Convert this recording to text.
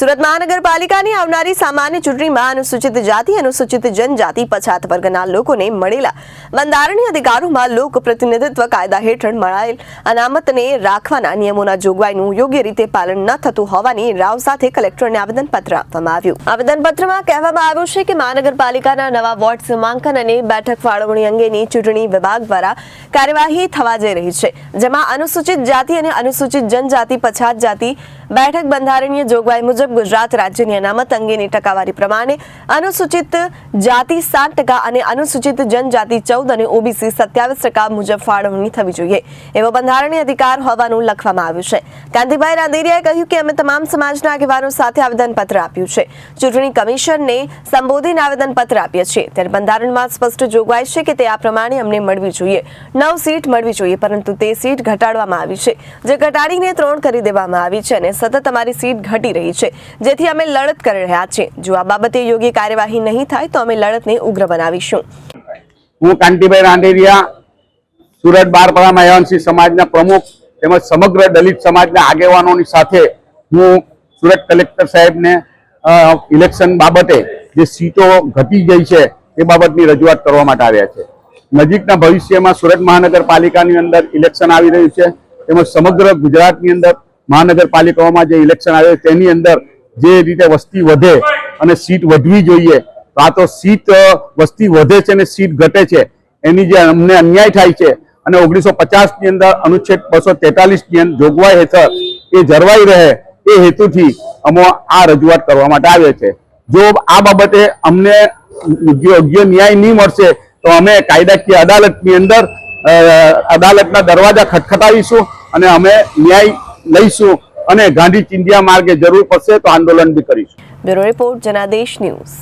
સુરત મહાનગરપાલિકાની આવનારી સામાન્ય ચૂંટણીમાં અનુસૂચિત જાતિ, અનુસૂચિત જનજાતિ, પછાત વર્ગના લોકોને મળેલા બંધારણીય અધિકારોમાં લોક પ્રતિનિધિત્વ કાયદા હેઠળ મળાયેલ અનામતને રાખવાના નિયમોના જોગવાઈનું યોગ્ય રીતે પાલન ન થતું હોવાની રાવ સાથે કલેક્ટરને આવેદનપત્ર આપવામાં આવ્યું. આવેદનપત્રમાં કહેવામાં આવ્યું છે કે મહાનગરપાલિકાના નવા વોર્ડ સીમાંકન અને બેઠક ફાળવણી અંગેની ચૂંટણી વિભાગ દ્વારા કાર્યવાહી થવા જઈ રહી છે, જેમાં અનુસૂચિત જાતિ અને અનુસૂચિત જનજાતિ, પછાત જાતિ, બેઠક બંધારણીય જોગવાઈ મુજબ ગુજરાત રાજ્યની અનામત અંગેની ટકાવારી પ્રમાણે અનુસૂચિત જાતિ સાત ટકા અને અનુસૂચિત જનજાતિ ચૌદ અને ઓબીસી સત્યાવીસ ટકા મુજબ ફાળવણી થવી જોઈએ. એવો બંધારણીય અધિકાર હોવાનું લખવામાં આવ્યું છે. કાંતિભાઈ રાંદેરિયાએ કહ્યું કે અમે તમામ સમાજના આગેવાનો સાથે આવેદનપત્ર આપ્યું છે. ચૂંટણી કમિશનને સંબોધીને આવેદનપત્ર આપીએ છીએ. ત્યારે બંધારણમાં સ્પષ્ટ જોગવાઈ છે કે તે આ પ્રમાણે અમને મળવી જોઈએ. નવ સીટ મળવી જોઈએ, પરંતુ તે સીટ ઘટાડવામાં આવી છે. જે ઘટાડીને ત્રણ કરી દેવામાં આવી છે અને સતત અમારી સીટ ઘટી રહી છે. જેથી અમે લડત કરી રહ્યા છીએ. જો આ બાબતે યોગ્ય કાર્યવાહી નહીં થાય, તો અમે લડતને ઉગ્ર બનાવીશું. હું કાંતિભાઈ રાંદેરિયા સુરત બારપરા મહાવંશી સમાજના પ્રમુખ તેમજ સમગ્ર દલિત સમાજના આગેવાનોની સાથે હું સુરત કલેક્ટર સાહેબને ઇલેક્શન બાબતે જે સીટો ઘટી ગઈ છે એ બાબતની રજૂઆત કરવા માટે આવ્યા છે. નજીકના ભવિષ્યમાં સુરત મહાનગરપાલિકાની અંદર ઇલેક્શન આવી રહ્યું છે તેમજ સમગ્ર ગુજરાતની અંદર મહાનગરપાલિકાઓમાં જે ઇલેક્શન આવે તેની અંદર જે રીતે વસ્તી વધે અને સીટ વધવી જોઈએ, તો આ તો સીટ વસ્તી વધે છે અને સીટ ઘટે છે, એની જે અમને અન્યાય થાય છે અને ઓગણીસો પચાસની અંદર અનુચ્છેદ બસો તેતાલીસની અંદર જોગવાઈ હેઠળ એ જળવાઈ રહે એ હેતુથી અમો આ રજૂઆત કરવા માટે આવે છે. જો આ બાબતે અમને યોગ્ય ન્યાય નહીં મળશે, તો અમે કાયદાકીય અદાલતની અંદર અદાલતના દરવાજા ખટખટાવીશું અને અમે ન્યાય લઈશું અને ગાંધી ચિંધ્યા માર્ગે જરૂર પડશે તો આંદોલન બી કરીશું. Bureau report Janadesh news.